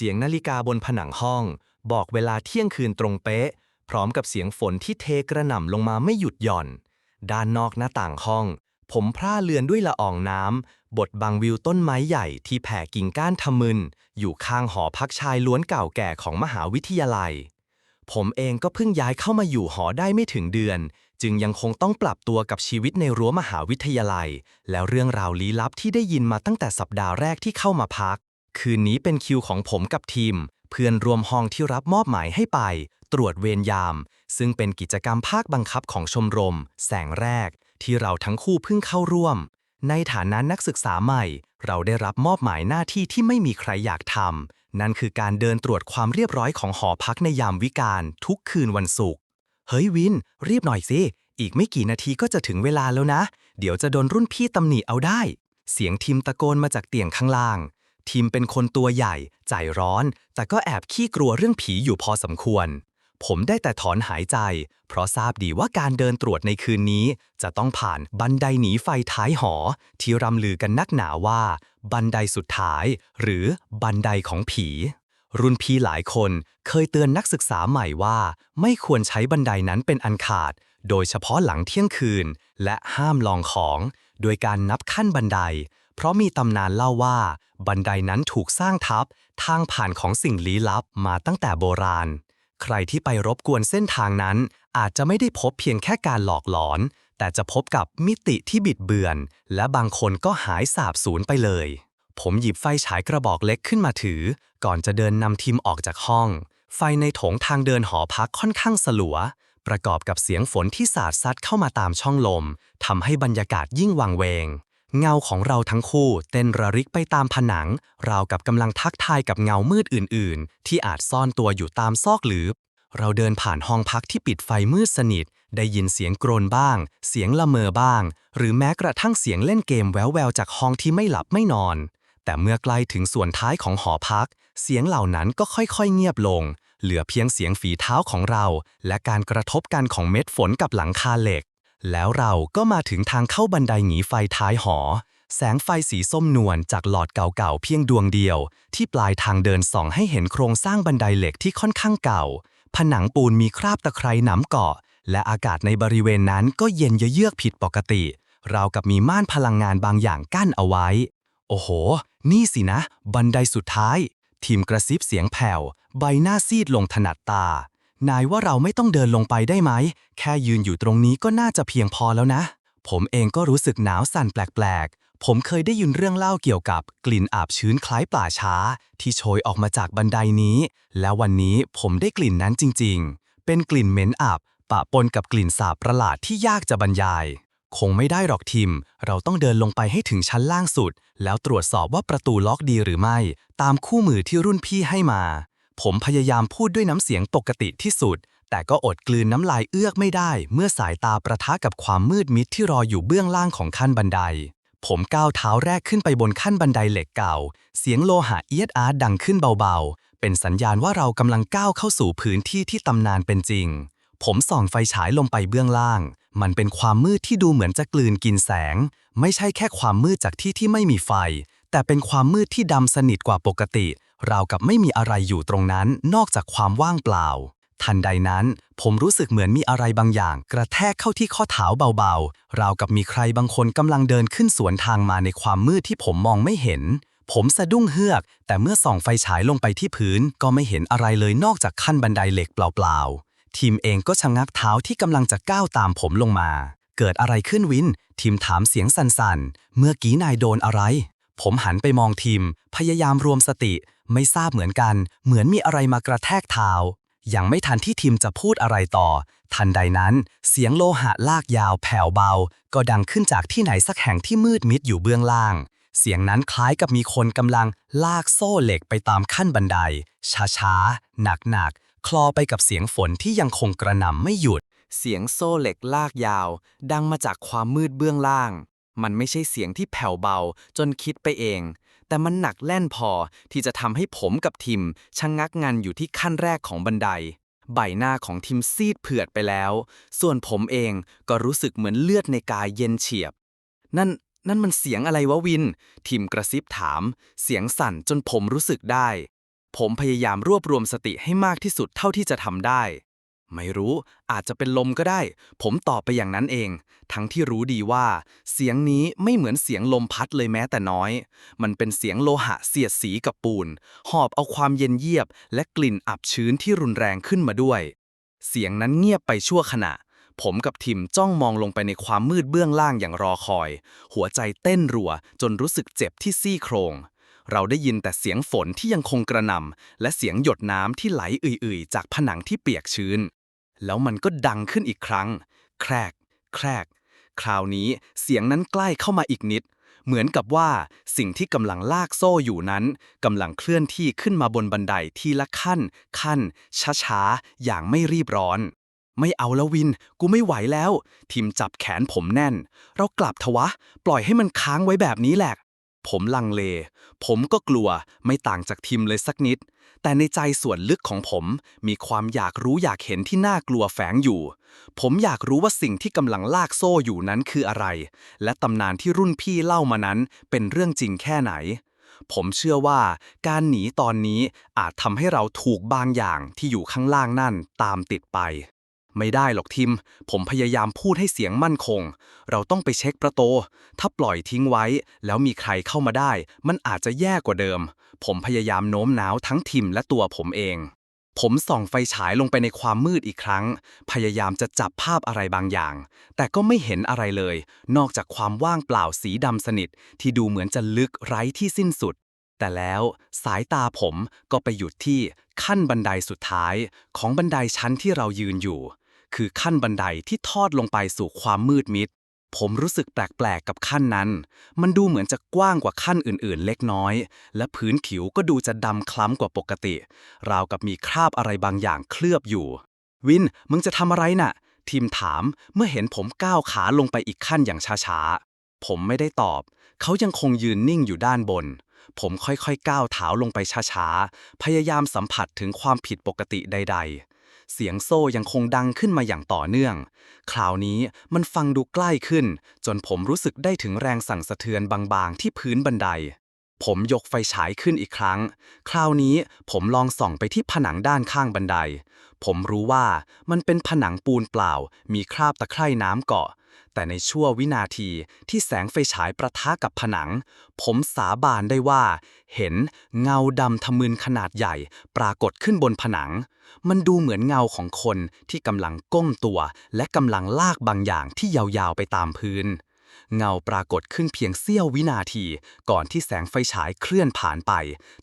สียงนาฬิกาบนผนังห้อง บอกเวลาเที่ยงคืนตรงเป๊ะ พร้อมกับเสียงฝนที่เทกระหน่ำลงมาไม่หยุดหย่อน ด้านนอกหน้าต่างห้อง ผมพร่าเลือนด้วยละอองน้ำบทบังวิวต้นไม้ใหญ่ที่แผ่กิ่งก้านทะมึน อยู่ข้างหอพักชายล้วนเก่าแก่ของมหาวิทยาลัย ผมเองก็เพิ่งย้ายเข้ามาอยู่หอได้ไม่ถึงเดือน จึงยังคงต้องปรับตัวกับชีวิตในรั้วมหาวิทยาลัย แล้วเรื่องราวลี้ลับที่ได้ยินมาตั้งแต่สัปดาห์แรกที่เข้ามาพัก คืนนี้เป็นคิวของผมกับทีม เพื่อนรวมห้องที่รับมอบหมายให้ไป ตรวจเวรยาม ซึ่งเป็นกิจกรรมภาคบังคับของชมรม แสงแรก ที่เราทั้งคู่เพิ่งเข้าร่วม ในฐานะนักศึกษาใหม่ เราได้รับมอบหมายหน้าที่ที่ไม่มีใครอยากทำนั่นคือการเดินตรวจความเรียบร้อยของหอพักในยามวิกาลทุกคืนวันศุกร์เฮ้ยวิน รีบหน่อยสิอีกไม่กี่นาทีก็จะถึงเวลาแล้วนะ เดี๋ยวจะโดนรุ่นพี่ตำหนิเอาได้ เสียงทีมตะโกนมาจากเตียงข้างล่าง ทีมเป็นคนตัวใหญ่ ใจร้อน แต่ก็แอบขี้กลัวเรื่องผีอยู่พอสมควร ผมได้แต่ถอนหายใจ เพราะทราบดีว่าการเดินตรวจในคืนนี้ จะต้องผ่านบันไดหนีไฟท้ายหอ ที่รำลือกันนักหนาว่า บันไดสุดท้าย หรือบันไดของผี รุ่นพี่หลายคนเคยเตือนนักศึกษาใหม่ว่า ไม่ควรใช้บันไดนั้นเป็นอันขาด โดยเฉพาะหลังเที่ยงคืน และห้ามลองของ โดยการนับขั้นบันได เพราะมีตำนานเล่าว่า บันไดนั้นถูกสร้างทับทางผ่านของสิ่งลี้ลับมาตั้งแต่โบราณ ใครที่ไปรบกวนเส้นทางนั้น อาจจะไม่ได้พบเพียงแค่การหลอกหลอน แต่จะพบกับมิติที่บิดเบือน และบางคนก็หายสาบสูญไปเลย ผมหยิบไฟฉายกระบอกเล็กขึ้นมาถือ ก่อนจะเดินนำทีมออกจากห้อง ไฟในโถงทางเดินหอพักค่อนข้างสลัวประกอบกับเสียงฝนที่สาดซัดเข้ามาตามช่องลมทำให้บรรยากาศยิ่งวังเวง เงาของเราทั้งคู่เต้นระริกไปตามผนัง ราวกับกำลังทักทายกับเงามืดอื่น ๆ ที่อาจซ่อนตัวอยู่ตามซอกหลืบ เราเดินผ่านห้องพักที่ปิดไฟมืดสนิท ได้ยินเสียงกรนบ้าง เสียงละเมอบ้าง หรือแม้กระทั่งเสียงเล่นเกมแววๆจากห้องที่ไม่หลับไม่นอน แต่เมื่อใกล้ถึงส่วนท้ายของหอพัก เสียงเหล่านั้นก็ค่อยๆ เงียบลง เหลือเพียงเสียงฝีเท้าของเรา และการกระทบกันของเม็ดฝนกับหลังคาเหล็ก แล้วเราก็มาถึงทางเข้าบันไดหนีไฟท้ายหอ แสงไฟสีส้มนวลจากหลอดเก่าๆเพียงดวงเดียว ที่ปลายทางเดินส่องให้เห็นโครงสร้างบันไดเหล็กที่ค่อนข้างเก่า ผนังปูนมีคราบตะไคร่หนำเกาะ และอากาศในบริเวณนั้นก็เย็นเยือกผิดปกติ เรากับมีม่านพลังงานบางอย่างกั้นเอาไว้ โอ้โห นี่สินะ บันไดสุดท้ายทีมกระซิบเสียงแผ่ว ใบหน้าซีดลงถนัดตา นายว่าเราไม่ต้องเดินลงไปได้ไหม แค่ยืนอยู่ตรงนี้ก็น่าจะเพียงพอแล้วนะ ผมเองก็รู้สึกหนาวสั่นแปลกๆ ผมเคยได้ยินเรื่องเล่าเกี่ยวกับกลิ่นอาบชื้นคล้ายป่าช้า ที่โชยออกมาจากบันไดนี้ แล้ววันนี้ผมได้กลิ่นนั้นจริงๆ เป็นกลิ่นเหม็นอับปะปนกับกลิ่นสาบประหลาดที่ยากจะบรรยาย คงไม่ได้หรอกทีมเราต้องเดินลงไปให้ถึงชั้นล่างสุด แล้วตรวจสอบว่าประตูล็อกดีหรือไม่ ตามคู่มือที่รุ่นพี่ให้มา ผมพยายามพูดด้วยน้ำเสียงปกติที่สุด แต่ก็อดกลืนน้ำลายเอื้อกไม่ได้ เมื่อสายตาประทะกับความมืดมิดที่รออยู่เบื้องล่างของขั้นบันได ผมก้าวเท้าแรกขึ้นไปบนขั้นบันไดเหล็กเก่า เสียงโลหะเอียดอาร์ดังขึ้นเบาๆ เป็นสัญญาณว่าเรากำลังก้าวเข้าสู่พื้นที่ที่ตำนานเป็นจริง ผมส่องไฟฉายลงไปเบื้องล่าง มันเป็นความมืดที่ดูเหมือนจะกลืนกินแสง ไม่ใช่แค่ความมืดจากที่ที่ไม่มีไฟ แต่เป็นความมืดที่ดำสนิทกว่าปกติ ราวกับไม่มีอะไรอยู่ตรงนั้นนอกจากความว่างเปล่า ทันใดนั้น ผมรู้สึกเหมือนมีอะไรบางอย่าง กระแทกเข้าที่ข้อเท้าเบาๆ ราวกับมีใครบางคนกำลังเดินขึ้นสวนทางมาในความมืดที่ผมมองไม่เห็น ผมสะดุ้งเฮือก แต่เมื่อส่องไฟฉายลงไปที่พื้น ก็ไม่เห็นอะไรเลยนอกจากขั้นบันไดเหล็กเปล่าๆ ทีมเองก็ชะงักเท้าที่กำลังจะก้าวตามผมลงมา เกิดอะไรขึ้นวิน ทีมถามเสียงสั่นๆ เมื่อกี้นายโดนอะไร ผมหันไปมองทีม พยายามรวมสติ ไม่ทราบเหมือนกัน เหมือนมีอะไรมากระแทกเท้ายังไม่ทันที่ทีมจะพูดอะไรต่อ ทันใดนั้น เสียงโลหะลากยาวแผ่วเบา ก็ดังขึ้นจากที่ไหนสักแห่งที่มืดมิดอยู่เบื้องล่าง เสียงนั้นคล้ายกับมีคนกำลังลากโซ่เหล็กไปตามขั้นบันได ช้าๆ หนักๆ คลอไปกับเสียงฝนที่ยังคงกระหน่ำไม่หยุด เสียงโซ่เหล็กลากยาว ดังมาจากความมืดเบื้องล่าง มันไม่ใช่เสียงที่แผ่วเบาจนคิดไปเอง แต่มันหนักแล่นพอที่จะทำให้ผมกับทิมชะงงักงันอยู่ที่ขั้นแรกของบันได ใบหน้าของทิมซีดเผือดไปแล้ว ส่วนผมเองก็รู้สึกเหมือนเลือดในกายเย็นเฉียบ นั่นนั่นมันเสียงอะไรวะวิน ทิมกระซิบถาม เสียงสั่นจนผมรู้สึกได้ ผมพยายามรวบรวมสติให้มากที่สุดเท่าที่จะทำได้ ไม่รู้อาจจะเป็นลมก็ได้ ผมตอบไปอย่างนั้นเอง ทั้งที่รู้ดีว่า เสียงนี้ไม่เหมือนเสียงลมพัดเลยแม้แต่น้อย มันเป็นเสียงโลหะเสียดสีกับปูน หอบเอาความเย็นเยียบ และกลิ่นอับชื้นที่รุนแรงขึ้นมาด้วย เสียงนั้นเงียบไปชั่วขณะ ผมกับทิมจ้องมองลงไปในความมืดเบื้องล่างอย่างรอคอย หัวใจเต้นรัวจนรู้สึกเจ็บที่ซี่โครงเราได้ยินแต่เสียงฝนที่ยังคงกระหน่ำและเสียงหยดน้ำที่ไหลอื่อยๆ จากผนังที่เปียกชื้น แล้วมันก็ดังขึ้นอีกครั้ง แครก แครก คราวนี้เสียงนั้นใกล้เข้ามาอีกนิด เหมือนกับว่าสิ่งที่กำลังลากโซ่อยู่นั้นกำลังเคลื่อนที่ขึ้นมาบนบันไดทีละขั้น ขั้น ช้าๆ อย่างไม่รีบร้อน ไม่เอาแล้ววิน กูไม่ไหวแล้ว ทีมจับแขนผมแน่น เรากลับเถอะวะ ปล่อยให้มันค้างไว้แบบนี้แหละ ผมลังเล ผมก็กลัวไม่ต่างจากทีมเลยสักนิด แต่ในใจส่วนลึกของผมมีความอยากรู้อยากเห็นที่น่ากลัวแฝงอยู่ ผมอยากรู้ว่าสิ่งที่กำลังลากโซ่อยู่นั้นคืออะไร และตำนานที่รุ่นพี่เล่ามานั้นเป็นเรื่องจริงแค่ไหน ผมเชื่อว่าการหนีตอนนี้อาจทำให้เราถูกบางอย่างที่อยู่ข้างล่างนั่นตามติดไป ไม่ได้หรอกทิม ผมพยายามพูดให้เสียงมั่นคง เราต้องไปเช็คประตู ถ้าปล่อยทิ้งไว้ แล้วมีใครเข้ามาได้ มันอาจจะแย่กว่าเดิม ผมพยายามโน้มน้าวทั้งทิมและตัวผมเอง ผมส่องไฟฉายลงไปในความมืดอีกครั้ง พยายามจะจับภาพอะไรบางอย่าง แต่ก็ไม่เห็นอะไรเลย นอกจากความว่างเปล่าสีดำสนิท ที่ดูเหมือนจะลึกไร้ที่สิ้นสุดแต่แล้วสายตาผมก็ไปหยุดที่ขั้นบันไดสุดท้ายของบันไดชั้นที่เรายืนอยู่ คือขั้นบันไดที่ทอดลงไปสู่ความมืดมิด ผมรู้สึกแปลกๆกับขั้นนั้น มันดูเหมือนจะกว้างกว่าขั้นอื่นๆ เล็กน้อย และพื้นผิวก็ดูจะดำคล้ำกว่าปกติ ราวกับมีคราบอะไรบางอย่างเคลือบอยู่ วิน มึงจะทำอะไรน่ะ ทีมถามเมื่อเห็นผมก้าวขาลงไปอีกขั้นอย่างช้าๆ ผมไม่ได้ตอบ เขายังคงยืนนิ่งอยู่ด้านบนผมค่อยๆ ก้าวเท้าลงไปช้าๆ พยายามสัมผัสถึงความผิดปกติใดๆ เสียงโซ่ยังคงดังขึ้นมาอย่างต่อเนื่อง คราวนี้มันฟังดูใกล้ขึ้น จนผมรู้สึกได้ถึงแรงสั่นสะเทือนบางๆ ที่พื้นบันได ผมยกไฟฉายขึ้นอีกครั้ง คราวนี้ผมลองส่องไปที่ผนังด้านข้างบันได ผมรู้ว่ามันเป็นผนังปูนเปล่า มีคราบตะไคร่น้ำเกาะ แต่ในชั่ววินาทีที่แสงไฟฉายประทะกับผนัง ผมสาบานได้ว่า เห็นเงาดำทะมึนขนาดใหญ่ปรากฏขึ้นบนผนัง มันดูเหมือนเงาของคนที่กำลังก้มตัว และกำลังลากบางอย่างที่ยาวๆไปตามพื้น เงาปรากฏขึ้นเพียงเสี้ยววินาที ก่อนที่แสงไฟฉายเคลื่อนผ่านไป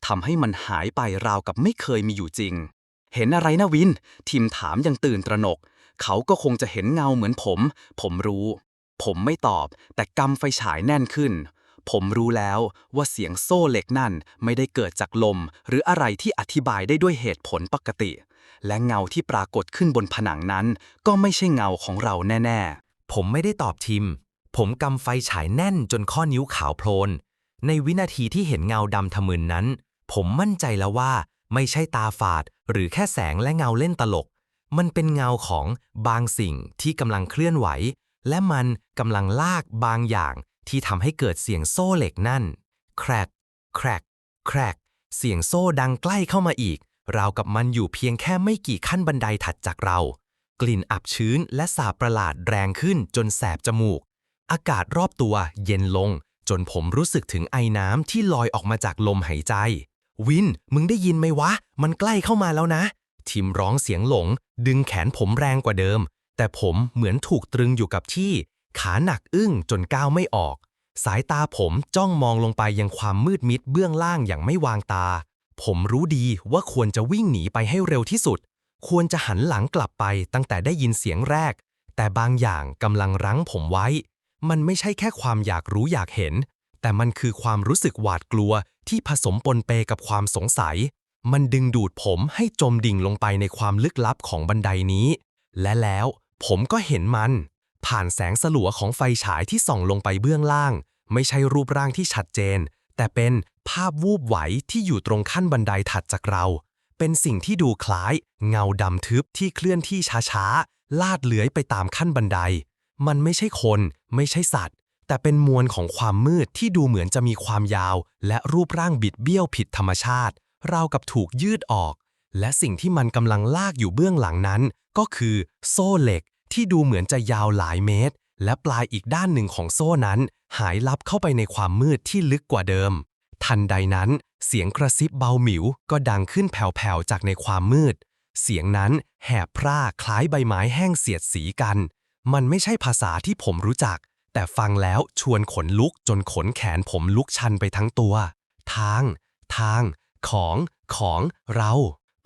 ทำให้มันหายไปราวกับไม่เคยมีอยู่จริง เห็นอะไรนะวินทีมถามยังตื่นตระหนก เขาก็คงจะเห็นเงาเหมือนผม ผมรู้ ผมไม่ตอบ แต่กำไฟฉายแน่นขึ้น ผมรู้แล้วว่าเสียงโซ่เหล็กนั่นไม่ได้เกิดจากลม หรืออะไรที่อธิบายได้ด้วยเหตุผลปกติ และเงาที่ปรากฏขึ้นบนผนังนั้น ก็ไม่ใช่เงาของเราแน่ๆ ผมไม่ได้ตอบทิม ผมกำไฟฉายแน่นจนข้อนิ้วขาวโพลน ในวินาทีที่เห็นเงาดำทะมึนนั้น ผมมั่นใจแล้วว่า ไม่ใช่ตาฝาด หรือแค่แสงและเงาเล่นตลก มันเป็นเงาของบางสิ่งที่กำลังเคลื่อนไหว และมันกำลังลากบางอย่างที่ทำให้เกิดเสียงโซ่เหล็กนั่น แครก แครก แครก เสียงโซ่ดังใกล้เข้ามาอีก ราวกับมันอยู่เพียงแค่ไม่กี่ขั้นบันไดถัดจากเรา กลิ่นอับชื้นและสาบประหลาดแรงขึ้นจนแสบจมูก อากาศรอบตัวเย็นลง จนผมรู้สึกถึงไอน้ำที่ลอยออกมาจากลมหายใจ วิน มึงได้ยินไหมวะ มันใกล้เข้ามาแล้วนะ ทิมร้องเสียงหลง ดึงแขนผมแรงกว่าเดิม แต่ผมเหมือนถูกตรึงอยู่กับที่ ขาหนักอึ้งจนก้าวไม่ออก สายตาผมจ้องมองลงไปยังความมืดมิดเบื้องล่างอย่างไม่วางตา ผมรู้ดีว่าควรจะวิ่งหนีไปให้เร็วที่สุด ควรจะหันหลังกลับไปตั้งแต่ได้ยินเสียงแรก แต่บางอย่างกำลังรั้งผมไว้ มันไม่ใช่แค่ความอยากรู้อยากเห็น แต่มันคือความรู้สึกหวาดกลัวที่ผสมปนเปกับความสงสัย มันดึงดูดผมให้จมดิ่งลงไปในความลึกลับของบันไดนี้ และแล้วผมก็เห็นมัน ผ่านแสงสลัวของไฟฉายที่ส่องลงไปเบื้องล่าง ไม่ใช่รูปร่างที่ชัดเจน แต่เป็นภาพวูบไหวที่อยู่ตรงขั้นบันไดถัดจากเรา เป็นสิ่งที่ดูคล้าย เงาดำทึบที่เคลื่อนที่ช้าๆ ลาดเลื้อยไปตามขั้นบันได มันไม่ใช่คน ไม่ใช่สัตว์ แต่เป็นมวลของความมืดที่ดูเหมือนจะมีความยาว และรูปร่างบิดเบี้ยวผิดธรรมชาติ ราวกับถูกยืดออก และสิ่งที่มันกำลังลากอยู่เบื้องหลังนั้น ก็คือโซ่เหล็กที่ดูเหมือนจะยาวหลายเมตร และปลายอีกด้านหนึ่งของโซ่นั้น หายลับเข้าไปในความมืดที่ลึกกว่าเดิม ทันใดนั้น เสียงกระซิบเบาหมิวก็ดังขึ้นแผ่วๆจากในความมืด เสียงนั้นแหบพร่าคล้ายใบไม้แห้งเสียดสีกัน มันไม่ใช่ภาษาที่ผมรู้จัก แต่ฟังแล้วชวนขนลุกจนขนแขนผมลุกชันไปทั้งตัว ทาง ทาง ของ ของเรา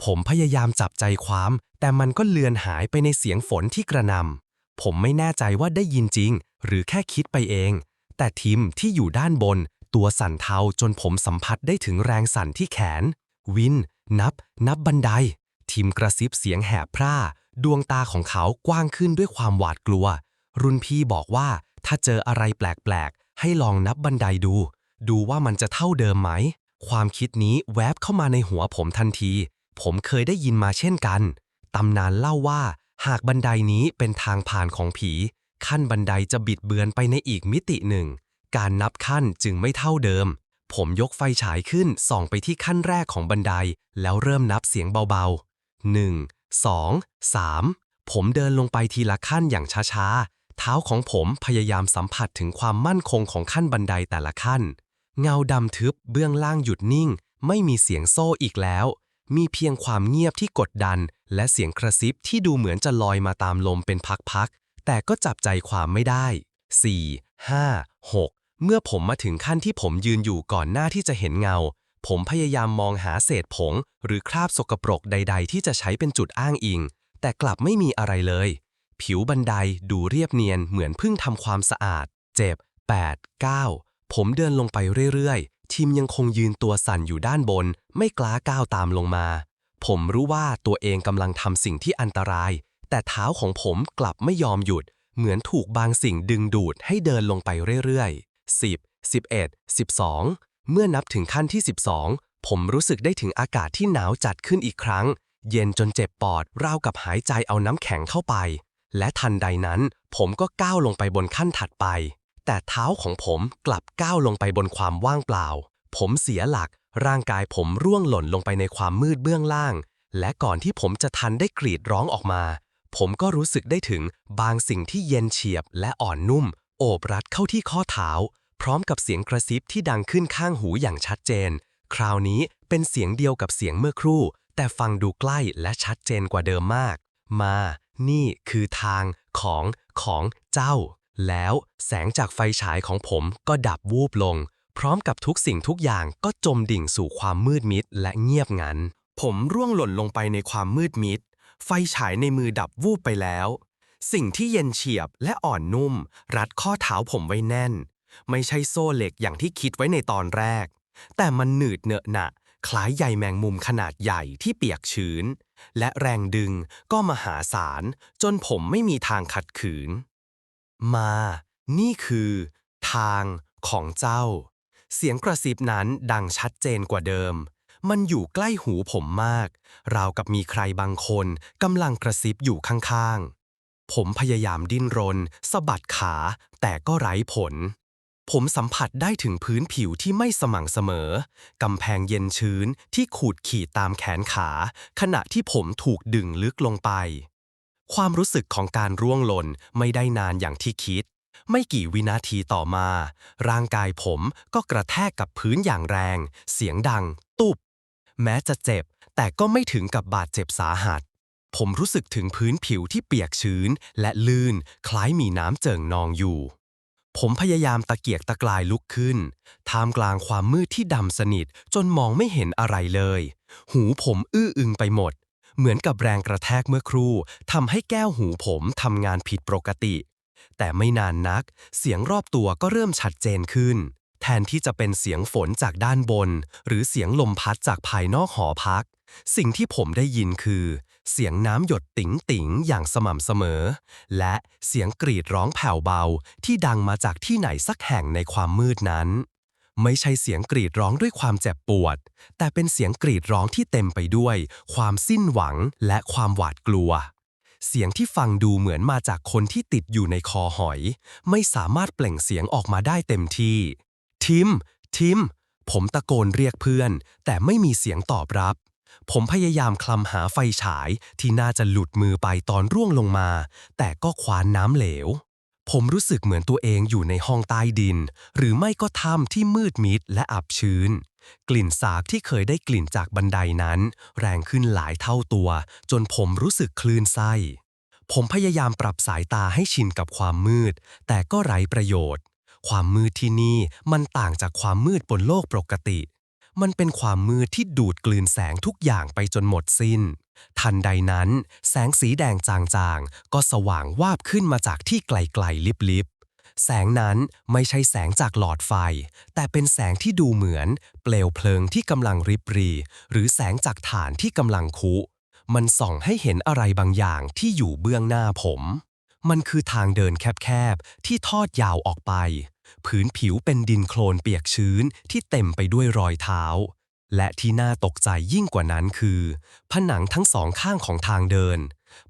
ผมพยายามจับใจความ แต่มันก็เลือนหายไปในเสียงฝนที่กระนำผมไม่แน่ใจว่าได้ยินจริง หรือแค่คิดไปเอง แต่ทิมที่อยู่ด้านบน ตัวสั่นเทาจนผมสัมผัสได้ถึงแรงสั่นที่แขน วิน นับ นับบันได ทิมกระซิบเสียงแหบพร่า ดวงตาของเขากว้างขึ้นด้วยความหวาดกลัว รุ่นพี่บอกว่าถ้าเจออะไรแปลกๆให้ลองนับบันไดดู ดูว่ามันจะเท่าเดิมไหม ความคิดนี้แวบเข้ามาในหัวผมทันที ผมเคยได้ยินมาเช่นกัน ตำนานเล่าว่า หากบันไดนี้เป็นทางผ่านของผี ขั้นบันไดจะบิดเบือนไปในอีกมิติหนึ่ง การนับขั้นจึงไม่เท่าเดิม ผมยกไฟฉายขึ้นส่องไปที่ขั้นแรกของบันได แล้วเริ่มนับเสียงเบาๆ1 2 3ผมเดินลงไปทีละขั้นอย่างช้าๆ เท้าของผมพยายามสัมผัสถึงความมั่นคงของขั้นบันไดแต่ละขั้น เงาดำทึบเบื้องล่างหยุดนิ่ง ไม่มีเสียงโซ่อีกแล้ว มีเพียงความเงียบที่กดดัน และเสียงกระซิบที่ดูเหมือนจะลอยมาตามลมเป็นพักๆ แต่ก็จับใจความไม่ได้ 4 5 6 เมื่อผมมาถึงขั้นที่ผมยืนอยู่ก่อนหน้าที่จะเห็นเงา ผมพยายามมองหาเศษผง หรือคราบสกปรกใด ๆ ที่จะใช้เป็นจุดอ้างอิง แต่กลับไม่มีอะไรเลย ผิวบันไดดูเรียบเนียนเหมือนเพิ่งทำความสะอาด เจ็บ 8 9 ผมเดินลงไปเรื่อยๆ ทีมยังคงยืนตัวสั่นอยู่ด้านบน ไม่กล้าก้าวตามลงมา ผมรู้ว่าตัวเองกำลังทำสิ่งที่อันตราย แต่เท้าของผมกลับไม่ยอมหยุด เหมือนถูกบางสิ่งดึงดูดให้เดินลงไปเรื่อยๆ 10 11 12 เมื่อนับถึงขั้นที่ 12 ผมรู้สึกได้ถึงอากาศที่หนาวจัดขึ้นอีกครั้ง เย็นจนเจ็บปอดราวกับหายใจเอาน้ำแข็งเข้าไป และทันใดนั้น ผมก็ก้าวลงไปบนขั้นถัดไป แต่เท้าของผมกลับก้าวลงไปบนความว่างเปล่า ผมเสียหลัก ร่างกายผมร่วงหล่นลงไปในความมืดเบื้องล่าง และก่อนที่ผมจะทันได้กรีดร้องออกมา ผมก็รู้สึกได้ถึงบางสิ่งที่เย็นเฉียบและอ่อนนุ่ม โอบรัดเข้าที่ข้อเท้า พร้อมกับเสียงกระซิบที่ดังขึ้นข้างหูอย่างชัดเจน คราวนี้เป็นเสียงเดียวกับเสียงเมื่อครู่ แต่ฟังดูใกล้และชัดเจนกว่าเดิมมาก มา นี่คือทางของของเจ้า แล้วแสงจากไฟฉายของผมก็ดับวูบลง พร้อมกับทุกสิ่งทุกอย่างก็จมดิ่งสู่ความมืดมิดและเงียบงัน ผมร่วงหล่นลงไปในความมืดมิด ไฟฉายในมือดับวูบไปแล้ว สิ่งที่เย็นเฉียบและอ่อนนุ่ม รัดข้อเท้าผมไว้แน่น ไม่ใช่โซ่เหล็กอย่างที่คิดไว้ในตอนแรก แต่มันหนืดเหนอะหนะคล้ายใยแมงมุมขนาดใหญ่ที่เปียกชื้น และแรงดึงก็มหาศาลจนผมไม่มีทางขัดขืน มา นี่คือ ทางของเจ้า เสียงกระซิบนั้นดังชัดเจนกว่าเดิม มันอยู่ใกล้หูผมมาก ราวกับมีใครบางคนกำลังกระซิบอยู่ข้างๆ ผมพยายามดิ้นรนสะบัดขา แต่ก็ไร้ผล ผมสัมผัสได้ถึงพื้นผิวที่ไม่สม่ำเสมอกำแพงเย็นชื้นที่ขูดขีดตามแขนขา ขณะที่ผมถูกดึงลึกลงไป ความรู้สึกของการร่วงหล่นไม่ได้นานอย่างที่คิด ไม่กี่วินาทีต่อมา ร่างกายผมก็กระแทกกับพื้นอย่างแรง เสียงดัง ตุบ แม้จะเจ็บ แต่ก็ไม่ถึงกับบาดเจ็บสาหัส ผมรู้สึกถึงพื้นผิวที่เปียกชื้น และลื่น คล้ายมีน้ำเจิ่งนองอยู่ ผมพยายามตะเกียกตะกลายลุกขึ้น ท่ามกลางความมืดที่ดำสนิทจนมองไม่เห็นอะไรเลย หูผมอื้ออึงไปหมด เหมือนกับแรงกระแทกเมื่อครู่ทำให้แก้วหูผมทำงานผิดปกติ แต่ไม่นานนัก เสียงรอบตัวก็เริ่มชัดเจนขึ้น แทนที่จะเป็นเสียงฝนจากด้านบน หรือเสียงลมพัดจากภายนอกหอพัก สิ่งที่ผมได้ยินคือ เสียงน้ำหยดติ๋งติ๋งอย่างสม่ำเสมอ และเสียงกรีดร้องแผ่วเบาที่ดังมาจากที่ไหนสักแห่งในความมืดนั้น ไม่ใช่เสียงกรีดร้องด้วยความเจ็บปวด แต่เป็นเสียงกรีดร้องที่เต็มไปด้วย ความสิ้นหวังและความหวาดกลัว เสียงที่ฟังดูเหมือนมาจากคนที่ติดอยู่ในคอหอย ไม่สามารถเปล่งเสียงออกมาได้เต็มที่ ทิม ทิม ผมตะโกนเรียกเพื่อน แต่ไม่มีเสียงตอบรับ ผมพยายามคลำหาไฟฉายที่น่าจะหลุดมือไปตอนร่วงลงมา แต่ก็คว้านน้ำเหลว ผมรู้สึกเหมือนตัวเองอยู่ในห้องใต้ดิน หรือไม่ก็ถ้ำที่มืดมิดและอับชื้น กลิ่นสาบที่เคยได้กลิ่นจากบันไดนั้น แรงขึ้นหลายเท่าตัว จนผมรู้สึกคลื่นไส้ผมพยายามปรับสายตาให้ชินกับความมืด แต่ก็ไร้ประโยชน์ ความมืดที่นี่มันต่างจากความมืดบนโลกปกติ มันเป็นความมืดที่ดูดกลืนแสงทุกอย่างไปจนหมดสิ้น ทันใดนั้น แสงสีแดงจางๆ ก็สว่างวาบขึ้นมาจากที่ไกลๆลิบๆแสงนั้นไม่ใช่แสงจากหลอดไฟ แต่เป็นแสงที่ดูเหมือน เปลวเพลิงที่กำลังริบรี หรือแสงจากฐานที่กำลังคุ มันส่องให้เห็นอะไรบางอย่างที่อยู่เบื้องหน้าผม มันคือทางเดินแคบๆ ที่ทอดยาวออกไป พื้นผิวเป็นดินโคลนเปียกชื้นที่เต็มไปด้วยรอยเท้า และที่น่าตกใจยิ่งกว่านั้นคือ ผนังทั้งสองข้างของทางเดิน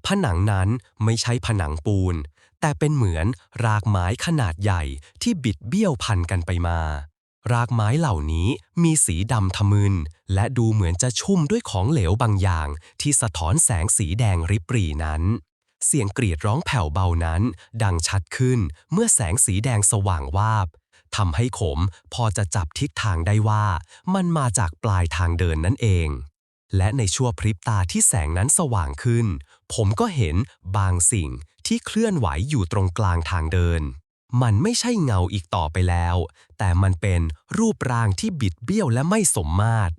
ผนังนั้นไม่ใช่ผนังปูน แต่เป็นเหมือนรากไม้ขนาดใหญ่ที่บิดเบี้ยวพันกันไปมา รากไม้เหล่านี้มีสีดำทะมึน และดูเหมือนจะชุ่มด้วยของเหลวบางอย่าง ที่สะท้อนแสงสีแดงริบหรี่นั้น เสียงกรีดร้องแผ่วเบานั้น ดังชัดขึ้นเมื่อแสงสีแดงสว่างวาบทำให้ผมพอจะจับทิศทางได้ว่ามันมาจากปลายทางเดินนั่นเอง และในชั่วพริบตาที่แสงนั้นสว่างขึ้น ผมก็เห็นบางสิ่งที่เคลื่อนไหวอยู่ตรงกลางทางเดิน มันไม่ใช่เงาอีกต่อไปแล้ว แต่มันเป็นรูปร่างที่บิดเบี้ยวและไม่สมมาตร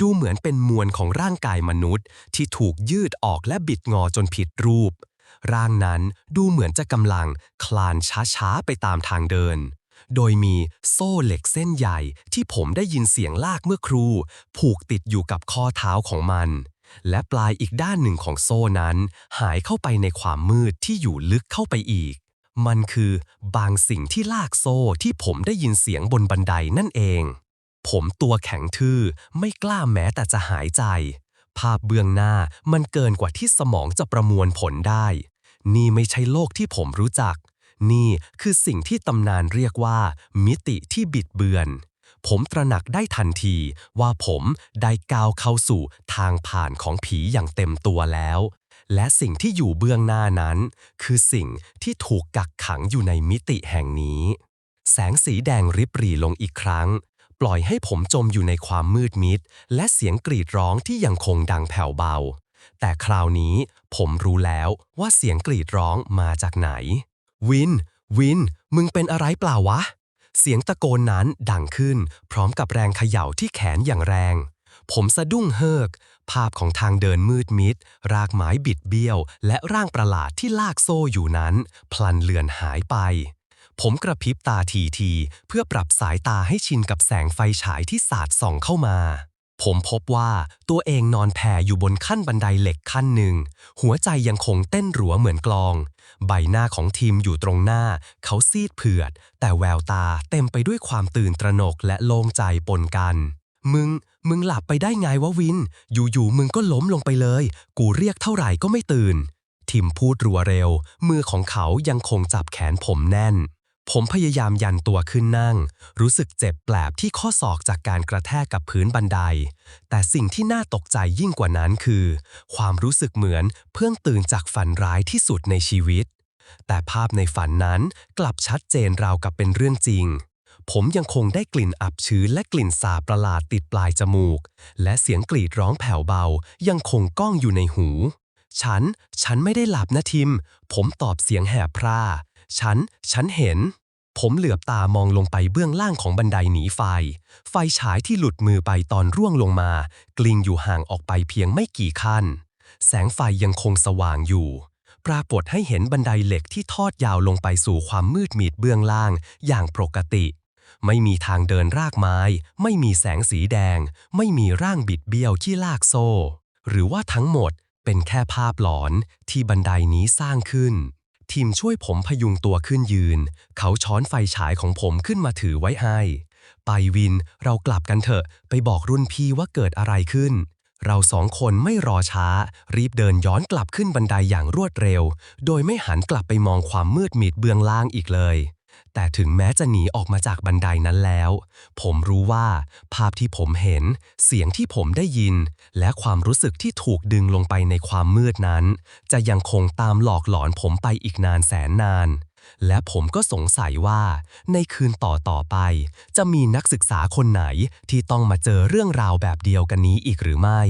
ดูเหมือนเป็นมวลของร่างกายมนุษย์ ที่ถูกยืดออกและบิดงอจนผิดรูป ร่างนั้นดูเหมือนจะกำลังคลานช้าๆไปตามทางเดิน โดยมีโซ่เหล็กเส้นใหญ่ที่ผมได้ยินเสียงลากเมื่อครู ผูกติดอยู่กับข้อเท้าของมัน และปลายอีกด้านหนึ่งของโซ่นั้น หายเข้าไปในความมืดที่อยู่ลึกเข้าไปอีก มันคือบางสิ่งที่ลากโซ่ที่ผมได้ยินเสียงบนบันไดนั่นเองผมตัวแข็งทื่อไม่กล้าแม้แต่จะหายใจ ภาพเบื้องหน้ามันเกินกว่าที่สมองจะประมวลผลได้ นี่ไม่ใช่โลกที่ผมรู้จัก นี่คือสิ่งที่ตำนานเรียกว่า มิติที่บิดเบือน ผมตระหนักได้ทันทีว่าผมได้ก้าวเข้าสู่ทางผ่านของผีอย่างเต็มตัวแล้ว และสิ่งที่อยู่เบื้องหน้านั้น คือสิ่งที่ถูกกักขังอยู่ในมิติแห่งนี้ แสงสีแดงริบหรี่ลงอีกครั้ง ปล่อยให้ผมจมอยู่ในความมืดมิด และเสียงกรีดร้องที่ยังคงดังแผ่วเบา แต่คราวนี้ผมรู้แล้วว่าเสียงกรีดร้องมาจากไหน วิน วิน มึงเป็นอะไรเปล่าวะ เสียงตะโกนนั้นดังขึ้น พร้อมกับแรงเขย่าที่แขนอย่างแรง ผมสะดุ้งเฮิก ภาพของทางเดินมืดมิด รากไม้บิดเบี้ยว และร่างประหลาดที่ลากโซ่อยู่นั้น พลันเลือนหายไป ผมกระพริบตาทีทีเพื่อปรับสายตาให้ชินกับแสงไฟฉายที่สาดส่องเข้ามา ผมพบว่าตัวเองนอนแผ่อยู่บนขั้นบันไดเหล็กขั้นหนึ่ง หัวใจยังคงเต้นรัวเหมือนกลอง ใบหน้าของทีมอยู่ตรงหน้า เขาซีดเผือด แต่แววตาเต็มไปด้วยความตื่นตระหนกและโล่งใจปนกัน มึง มึงหลับไปได้ไงวะวิน อยู่ๆมึงก็ล้มลงไปเลย กูเรียกเท่าไหร่ก็ไม่ตื่นทิมพูดรัวเร็ว มือของเขายังคงจับแขนผมแน่น ผมพยายามยันตัวขึ้นนั่ง รู้สึกเจ็บแปลบที่ข้อศอกจากการกระแทกกับพื้นบันได แต่สิ่งที่น่าตกใจยิ่งกว่านั้นคือ ความรู้สึกเหมือนเพิ่งตื่นจากฝันร้ายที่สุดในชีวิต แต่ภาพในฝันนั้นกลับชัดเจนราวกับเป็นเรื่องจริง ผมยังคงได้กลิ่นอับชื้นและกลิ่นสาประหลาดติดปลายจมูก และเสียงกรีดร้องแผ่วเบา ยังคงก้องอยู่ในหู ฉัน ฉันไม่ได้หลับนะทิม ผมตอบเสียงแหบพร่า ฉัน ฉันเห็น ผมเหลือบตามองลงไปเบื้องล่างของบันไดหนีไฟ ไฟฉายที่หลุดมือไปตอนร่วงลงมา กลิ้งอยู่ห่างออกไปเพียงไม่กี่ขั้น แสงไฟยังคงสว่างอยู่ ปรากฏให้เห็นบันไดเหล็กที่ทอดยาวลงไปสู่ความมืดมิดเบื้องล่างอย่างปกติ ไม่มีทางเดินรากไม้ ไม่มีแสงสีแดง ไม่มีร่างบิดเบี้ยวที่ลากโซ่ หรือว่าทั้งหมดเป็นแค่ภาพหลอนที่บันไดนี้สร้างขึ้น ทีมช่วยผมพยุงตัวขึ้นยืน เขาช้อนไฟฉายของผมขึ้นมาถือไว้ให้ ไปวิน เรากลับกันเถอะ ไปบอกรุ่นพี่ว่าเกิดอะไรขึ้น เราสองคนไม่รอช้า รีบเดินย้อนกลับขึ้นบันไดอย่างรวดเร็ว โดยไม่หันกลับไปมองความมืดมิดเบื้องล่างอีกเลย แต่ถึงแม้จะหนีออกมาจากบันไดนั้นแล้ว ผมรู้ว่า ภาพที่ผมเห็น เสียงที่ผมได้ยิน และความรู้สึกที่ถูกดึงลงไปในความมืดนั้น จะยังคงตามหลอกหลอนผมไปอีกนานแสนนาน และผมก็สงสัยว่า ในคืนต่อต่อไป จะมีนักศึกษาคนไหนที่ต้องมาเจอเรื่องราวแบบเดียวกันนี้อีกหรือไม่